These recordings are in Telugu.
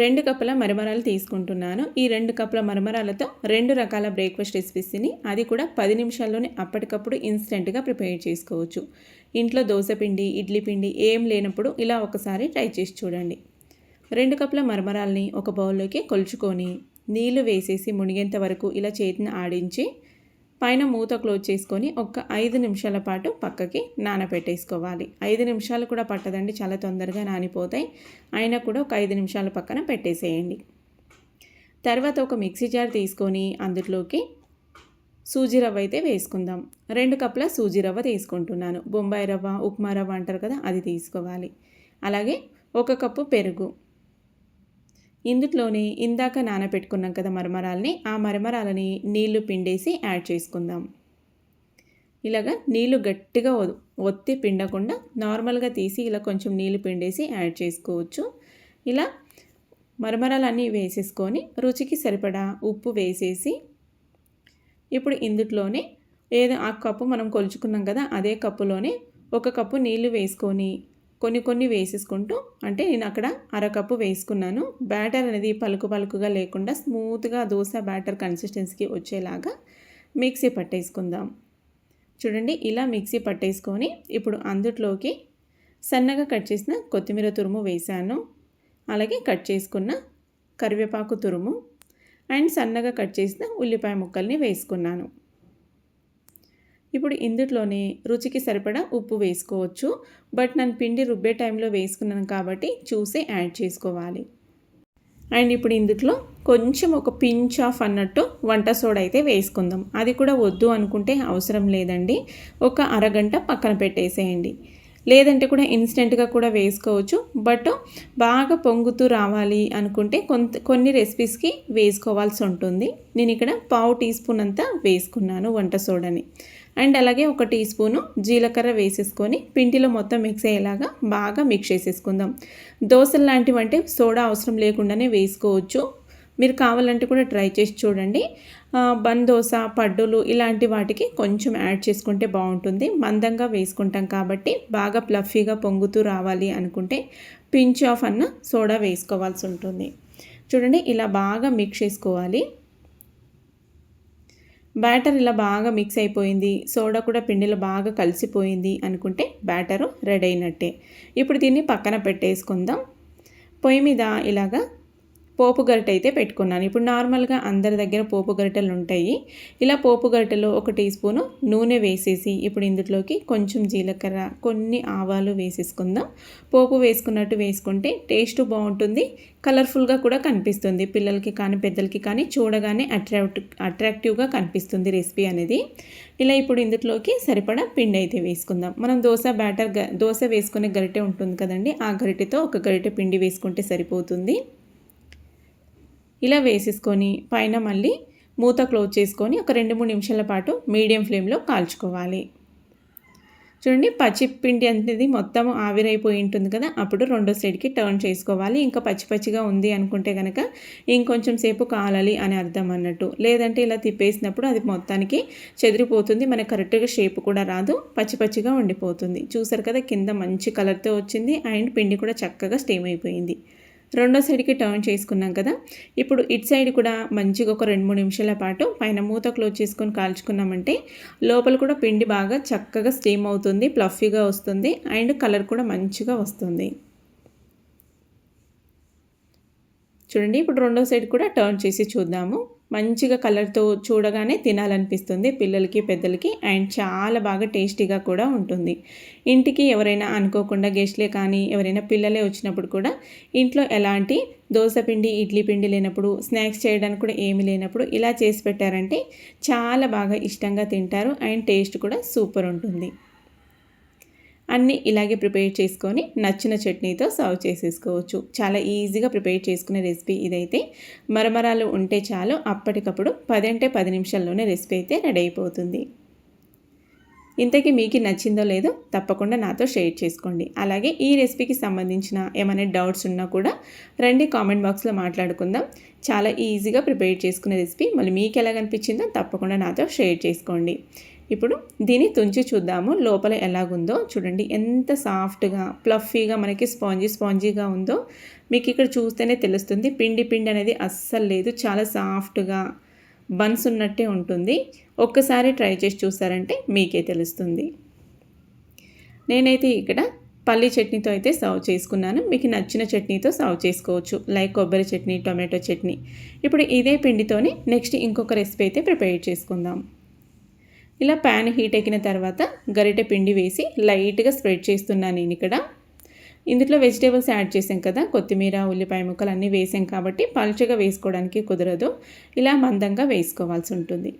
రెండు కప్పుల మరమరాలు తీసుకుంటున్నాను. ఈ రెండు కప్పుల మరమరాలతో రెండు రకాల బ్రేక్ఫాస్ట్ రెసిపీస్ని అది కూడా పది నిమిషాల్లోనే అప్పటికప్పుడు ఇన్స్టెంట్గా ప్రిపేర్ చేసుకోవచ్చు. ఇంట్లో దోశ పిండి ఇడ్లీ పిండి ఏం లేనప్పుడు ఇలా ఒకసారి ట్రై చేసి చూడండి. రెండు కప్పుల మరమరాల్ని ఒక బౌల్లోకి కొలుచుకొని నీళ్ళు వేసేసి మునిగేంత వరకు ఇలా చేతిని ఆడించి పైన మూత క్లోజ్ చేసుకొని ఒక ఐదు నిమిషాల పాటు పక్కకి నానబెట్టేసుకోవాలి ఐదు నిమిషాలు కూడా పట్టదండి చాలా తొందరగా నానిపోతాయి. అయినా కూడా ఒక ఐదు నిమిషాల పక్కన పెట్టేసేయండి. తర్వాత ఒక మిక్సీ జార్ తీసుకొని అందులోకి సూజీ రవ్వ అయితే వేసుకుందాం. రెండు కప్పుల సూజీ రవ్వ తీసుకుంటున్నాను. బొంబాయి రవ్వ ఉప్మా రవ్వ అంటారు కదా అది తీసుకోవాలి. అలాగే ఒక కప్పు పెరుగు. ఇందులోనే ఇందాక నానబెట్టుకున్నాం కదా మరమరాలని ఆ మరమరాలని నీళ్ళు పిండేసి యాడ్ చేసుకుందాం. ఇలాగా నీళ్ళు గట్టిగా ఒత్తి పిండకుండా నార్మల్గా తీసి ఇలా కొంచెం నీళ్ళు పిండేసి యాడ్ చేసుకోవచ్చు. ఇలా మరమరాలన్నీ వేసేసుకొని రుచికి సరిపడా ఉప్పు వేసేసి ఇప్పుడు ఇందులోనే ఏదో ఆ కప్పు మనం కొలుచుకున్నాం కదా అదే కప్పులోనే ఒక కప్పు నీళ్ళు వేసుకొని కొన్ని కొన్ని వేసేసుకుంటూ అంటే నేను అక్కడ అరకప్పు వేసుకున్నాను. బ్యాటర్ అనేది పలుకు పలుకుగా లేకుండా స్మూత్గా దోశ బ్యాటర్ కన్సిస్టెన్సీకి వచ్చేలాగా మిక్సీ పట్టేసుకుందాం. చూడండి ఇలా మిక్సీ పట్టేసుకొని ఇప్పుడు అందుట్లోకి సన్నగా కట్ చేసిన కొత్తిమీర తురుము వేసాను అలాగే కట్ చేసుకున్న కరివేపాకు తురుము అండ్ సన్నగా కట్ చేసిన ఉల్లిపాయ ముక్కల్ని వేసుకున్నాను. ఇప్పుడు ఇందులోనే రుచికి సరిపడా ఉప్పు వేసుకోవచ్చు. బట్ నేను పిండి రుబ్బే టైంలో వేసుకున్నాను కాబట్టి చూసి యాడ్ చేసుకోవాలి. అండ్ ఇప్పుడు ఇందులో కొంచెం ఒక పించ్ ఆఫ్ అన్నట్టు వంట సోడా అయితే వేసుకుందాం. అది కూడా వద్దు అనుకుంటే అవసరం లేదండి. ఒక అరగంట పక్కన పెట్టేసేయండి. లేదంటే కూడా ఇన్స్టెంట్గా కూడా వేసుకోవచ్చు. బట్ బాగా పొంగుతూ రావాలి అనుకుంటే కొంత కొన్ని రెసిపీస్కి వేసుకోవాల్సి ఉంటుంది. నేను ఇక్కడ పావు టీ స్పూన్ అంతా వేసుకున్నాను వంట సోడాని. అండ్ అలాగే ఒక టీ స్పూను జీలకర్ర వేసేసుకొని పిండిలో మొత్తం మిక్స్ అయ్యేలాగా బాగా మిక్స్ చేసేసుకుందాం. దోశలు లాంటివి అంటే సోడా అవసరం లేకుండానే వేసుకోవచ్చు. మీరు కావాలంటే కూడా ట్రై చేసి చూడండి. బన్ దోశ పడ్డులు ఇలాంటి వాటికి కొంచెం యాడ్ చేసుకుంటే బాగుంటుంది. మందంగా వేసుకుంటాం కాబట్టి బాగా ప్లఫీగా పొంగుతూ రావాలి అనుకుంటే పించ్ ఆఫ్ అన్న సోడా వేసుకోవాల్సి ఉంటుంది. చూడండి ఇలా బాగా మిక్స్ చేసుకోవాలి. బ్యాటర్ ఇలా బాగా మిక్స్ అయిపోయింది. సోడా కూడా పిండిలో బాగా కలిసిపోయింది అనుకుంటే బ్యాటరు రెడీ అయినట్టే. ఇప్పుడు దీన్ని పక్కన పెట్టేసుకుందాం. పొయ్యి మీద ఇలాగా పోపు గరిట అయితే పెట్టుకున్నాను. ఇప్పుడు నార్మల్గా అందరి దగ్గర పోపు గరిటెలు ఉంటాయి. ఇలా పోపు గరిటెలో ఒక టీ స్పూను నూనె వేసేసి ఇప్పుడు ఇందులోకి కొంచెం జీలకర్ర కొన్ని ఆవాలు వేసేసుకుందాం. పోపు వేసుకున్నట్టు వేసుకుంటే టేస్ట్ బాగుంటుంది. కలర్ఫుల్గా కూడా కనిపిస్తుంది. పిల్లలకి కానీ పెద్దలకి కానీ చూడగానే అట్రాక్ట్ అట్రాక్టివ్గా కనిపిస్తుంది రెసిపీ అనేది. ఇలా ఇప్పుడు ఇందులోకి సరిపడా పిండి అయితే వేసుకుందాం. మనం దోశ బ్యాటర్ దోశ వేసుకునే గరిటె ఉంటుంది కదండి ఆ గరిటెతో ఒక గరిటె పిండి వేసుకుంటే సరిపోతుంది. ఇలా వేసేసుకొని పైన మళ్ళీ మూత క్లోజ్ చేసుకొని ఒక రెండు మూడు నిమిషాల పాటు మీడియం ఫ్లేమ్లో కాల్చుకోవాలి. చూడండి పచ్చి పిండి అనేది మొత్తం ఆవిరైపోయి ఉంటుంది కదా అప్పుడు రెండో సైడ్కి టర్న్ చేసుకోవాలి. ఇంకా పచ్చి పచ్చిగా ఉంది అనుకుంటే కనుక ఇంకొంచెం సేపు కాలాలి అని అర్థం అన్నట్టు. లేదంటే ఇలా తిప్పేసినప్పుడు అది మొత్తానికి చెదిరిపోతుంది మనకు కరెక్ట్గా షేప్ కూడా రాదు పచ్చి పచ్చిగా ఉండిపోతుంది. చూసారు కదా కింద మంచి కలర్తో వచ్చింది అండ్ పిండి కూడా చక్కగా స్టేమ్ అయిపోయింది. రెండో సైడ్కి టర్న్ చేసుకున్నాం కదా. ఇప్పుడు ఇటు సైడ్ కూడా మంచిగా ఒక రెండు మూడు నిమిషాల పాటు పైన మూత క్లోజ్ చేసుకొని కాల్చుకున్నామంటే లోపల కూడా పిండి బాగా చక్కగా స్టీమ్ అవుతుంది ప్లఫీగా వస్తుంది అండ్ కలర్ కూడా మంచిగా వస్తుంది. చూడండి ఇప్పుడు రెండో సైడ్ కూడా టర్న్ చేసి చూద్దాము. మంచిగా కలర్తో చూడగానే తినాలనిపిస్తుంది పిల్లలకి పెద్దలకి అండ్ చాలా బాగా టేస్టీగా కూడా ఉంటుంది. ఇంటికి ఎవరైనా అనుకోకుండా గెస్ట్లే కానీ ఎవరైనా పిల్లలే వచ్చినప్పుడు కూడా ఇంట్లో ఎలాంటి దోశ పిండి ఇడ్లీ పిండి లేనప్పుడు స్నాక్స్ చేయడానికి కూడా ఏమి లేనప్పుడు ఇలా చేసి పెట్టారంటే చాలా బాగా ఇష్టంగా తింటారు అండ్ టేస్ట్ కూడా సూపర్ ఉంటుంది. అన్నీ ఇలాగే ప్రిపేర్ చేసుకొని నచ్చిన చట్నీతో సర్వ్ చేసేసుకోవచ్చు. చాలా ఈజీగా ప్రిపేర్ చేసుకునే రెసిపీ ఇదైతే. మరమరాలు ఉంటే చాలు అప్పటికప్పుడు పదింటే పది నిమిషాల్లోనే రెసిపీ అయితే రెడీ అయిపోతుంది. ఇంతకీ మీకు నచ్చిందో లేదో తప్పకుండా నాతో షేర్ చేసుకోండి. అలాగే ఈ రెసిపీకి సంబంధించిన ఏమైనా డౌట్స్ ఉన్నా కూడా రండి కామెంట్ బాక్స్లో మాట్లాడుకుందాం. చాలా ఈజీగా ప్రిపేర్ చేసుకునే రెసిపీ. మళ్ళీ మీకు ఎలా కనిపించిందో తప్పకుండా నాతో షేర్ చేసుకోండి. ఇప్పుడు దీన్ని తుంచి చూద్దాము. లోపల ఎలాగుందో చూడండి. ఎంత సాఫ్ట్గా ప్లఫీగా మనకి స్పాంజీ స్పాంజీగా ఉందో మీకు ఇక్కడ చూస్తేనే తెలుస్తుంది. పిండి పిండి అనేది అస్సలు లేదు. చాలా సాఫ్ట్గా బన్స్ ఉన్నట్టే ఉంటుంది. ఒక్కసారి ట్రై చేసి చూసారంటే మీకే తెలుస్తుంది. నేనైతే ఇక్కడ పల్లి చట్నీతో అయితే సర్వ్ చేసుకున్నాను. మీకు నచ్చిన చట్నీతో సర్వ్ చేసుకోవచ్చు. లైక్ కొబ్బరి చట్నీ టొమాటో చట్నీ. ఇప్పుడు ఇదే పిండితోని నెక్స్ట్ ఇంకొక రెసిపీ అయితే ప్రిపేర్ చేసుకుందాం. ఇలా ప్యాన్ హీట్ ఎక్కిన తర్వాత గరిటె పిండి వేసి లైట్గా స్ప్రెడ్ చేస్తున్నాను నేను ఇక్కడ. ఇందులో వెజిటేబుల్స్ యాడ్ చేసాం కదా కొత్తిమీర ఉల్లిపాయ ముక్కలు అన్నీ వేసాం కాబట్టి పలుచగా వేసుకోవడానికి కుదరదు. ఇలా మందంగా వేసుకోవాల్సి ఉంటుంది.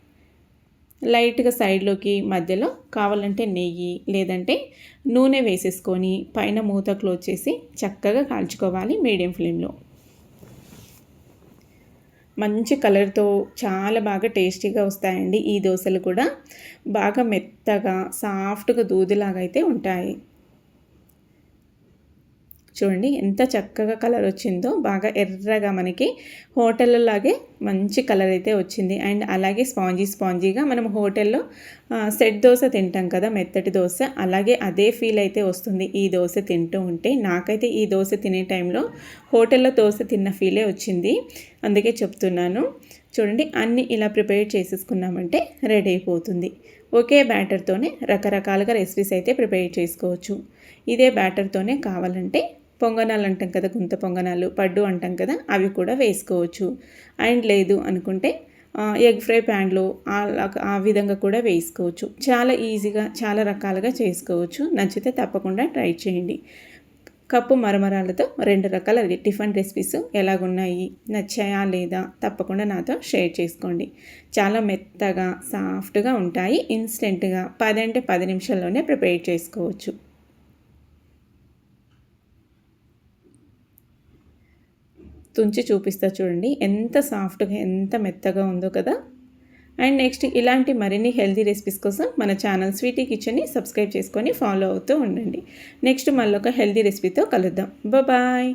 లైట్గా సైడ్లోకి మధ్యలో కావాలంటే నెయ్యి లేదంటే నూనె వేసేసుకొని పైన మూత క్లోజ్ చేసి చక్కగా కాల్చుకోవాలి మీడియం ఫ్లేమ్లో. మంచి కలర్తో చాలా బాగా టేస్టీగా వస్తాయండి ఈ దోశలు కూడా. బాగా మెత్తగా సాఫ్ట్గా దూదిలాగా అయితే ఉంటాయి. చూడండి ఎంత చక్కగా కలర్ వచ్చిందో బాగా ఎర్రగా మనకి హోటల్లలాగే మంచి కలర్ అయితే వచ్చింది. అండ్ అలాగే స్పాంజీ స్పాంజీగా మనం హోటల్లో సెట్ దోశ తింటాం కదా మెత్తటి దోశ అలాగే అదే ఫీల్ అయితే వస్తుంది ఈ దోశ తింటూ ఉంటే. నాకైతే ఈ దోశ తినే టైంలో హోటల్లో దోశ తిన్న ఫీలే వచ్చింది. అందుకే చెప్తున్నాను. చూడండి అన్నీ ఇలా ప్రిపేర్ చేసేసుకున్నామంటే రెడీ అయిపోతుంది. ఒకే బ్యాటర్తోనే రకరకాలుగా రెసిపీస్ అయితే ప్రిపేర్ చేసుకోవచ్చు. ఇదే బ్యాటర్తోనే కావాలంటే పొంగనాలు అంటాం కదా గుంత పొంగనాలు పడ్డు అంటాం కదా అవి కూడా వేసుకోవచ్చు. అండ్ లేదు అనుకుంటే ఎగ్ ఫ్రై ప్యాన్లో ఆ విధంగా కూడా వేసుకోవచ్చు. చాలా ఈజీగా చాలా రకాలుగా చేసుకోవచ్చు. నచ్చితే తప్పకుండా ట్రై చేయండి. కప్పు మరమరాలతో రెండు రకాల టిఫిన్ రెసిపీస్ ఎలాగున్నాయి నచ్చాయా లేదా తప్పకుండా నాతో షేర్ చేసుకోండి. చాలా మెత్తగా సాఫ్ట్గా ఉంటాయి ఇన్స్టెంట్గా పది అంటే పది నిమిషాల్లోనే ప్రిపేర్ చేసుకోవచ్చు. తుంచి చూపిస్తా చూడండి. ఎంత సాఫ్ట్గా ఎంత మెత్తగా ఉందో కదా. అండ్ నెక్స్ట్ ఇలాంటి మరిన్ని హెల్తీ రెసిపీస్ కోసం మన ఛానల్ స్వీటీ కిచెన్ని సబ్స్క్రైబ్ చేసుకొని ఫాలో అవుతూ ఉండండి. నెక్స్ట్ మళ్ళీ ఒక హెల్తీ రెసిపీతో కలుద్దాం. బాయ్.